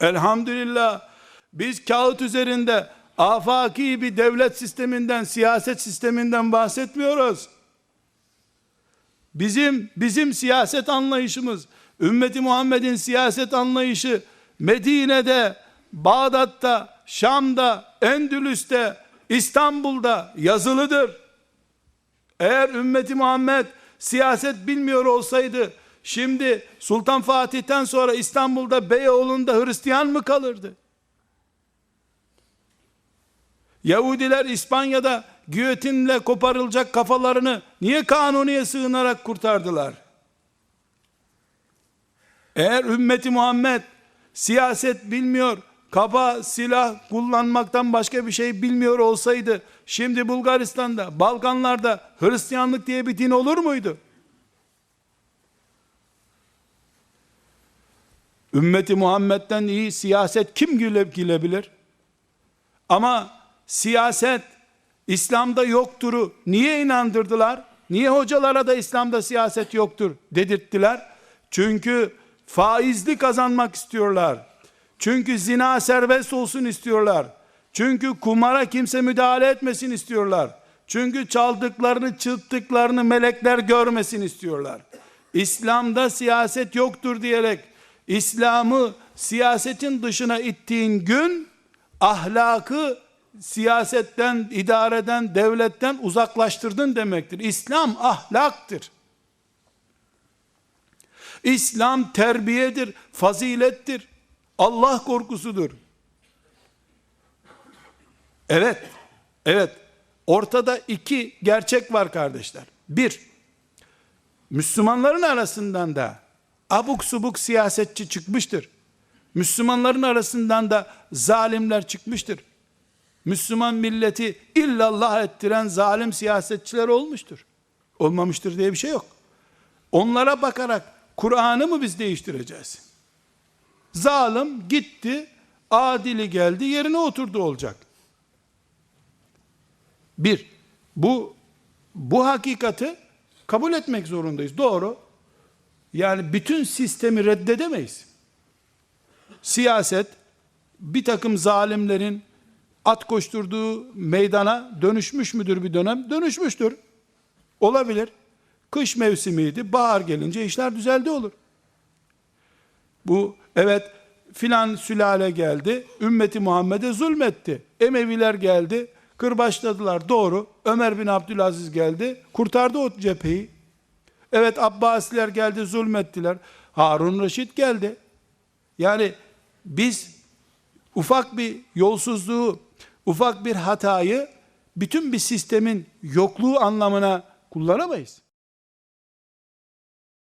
Elhamdülillah biz kağıt üzerinde afaki bir devlet sisteminden, siyaset sisteminden bahsetmiyoruz. Bizim bizim siyaset anlayışımız, ümmeti Muhammed'in siyaset anlayışı Medine'de, Bağdat'ta, Şam'da, Endülüs'te, İstanbul'da yazılıdır. Eğer ümmeti Muhammed siyaset bilmiyor olsaydı şimdi Sultan Fatih'ten sonra İstanbul'da Beyoğlu'nda Hristiyan mı kalırdı? Yahudiler İspanya'da giyotinle koparılacak kafalarını niye kanuniye sığınarak kurtardılar? Eğer ümmeti Muhammed siyaset bilmiyor, kaba silah kullanmaktan başka bir şey bilmiyor olsaydı, şimdi Bulgaristan'da, Balkanlarda Hristiyanlık diye bir din olur muydu? Ümmeti Muhammed'den iyi siyaset kim güle, gülebilir? Ama siyaset İslam'da yoktur'u niye inandırdılar? Niye hocalara da İslam'da siyaset yoktur dedirttiler? Çünkü faizli kazanmak istiyorlar. Çünkü zina serbest olsun istiyorlar. Çünkü kumara kimse müdahale etmesin istiyorlar. Çünkü çaldıklarını, çırptıklarını melekler görmesin istiyorlar. İslam'da siyaset yoktur diyerek İslam'ı siyasetin dışına ittiğin gün ahlakı siyasetten, idareden, devletten uzaklaştırdın demektir. İslam ahlaktır. İslam terbiyedir, fazilettir. Allah korkusudur. Evet, evet. Ortada iki gerçek var kardeşler. Bir, Müslümanların arasından da abuk subuk siyasetçi çıkmıştır. Müslümanların arasından da zalimler çıkmıştır. Müslüman milleti illallah ettiren zalim siyasetçiler olmuştur. Olmamıştır diye bir şey yok. Onlara bakarak Kur'an'ı mı biz değiştireceğiz? Zalim gitti, adili geldi, yerine oturdu olacak. Bir, bu bu hakikati kabul etmek zorundayız. Doğru. Yani bütün sistemi reddedemeyiz. Siyaset bir takım zalimlerin at koşturduğu meydana dönüşmüş müdür bir dönem? Dönüşmüştür. Olabilir. Kış mevsimiydi. Bahar gelince işler düzeldi olur. Bu evet filan sülale geldi. Ümmeti Muhammed'e zulmetti. Emeviler geldi. Kırbaçladılar. Doğru. Ömer bin Abdülaziz geldi. Kurtardı o cepheyi. Evet Abbasiler geldi zulmettiler. Harun Reşit geldi. Yani biz ufak bir yolsuzluğu, ufak bir hatayı bütün bir sistemin yokluğu anlamına kullanamayız.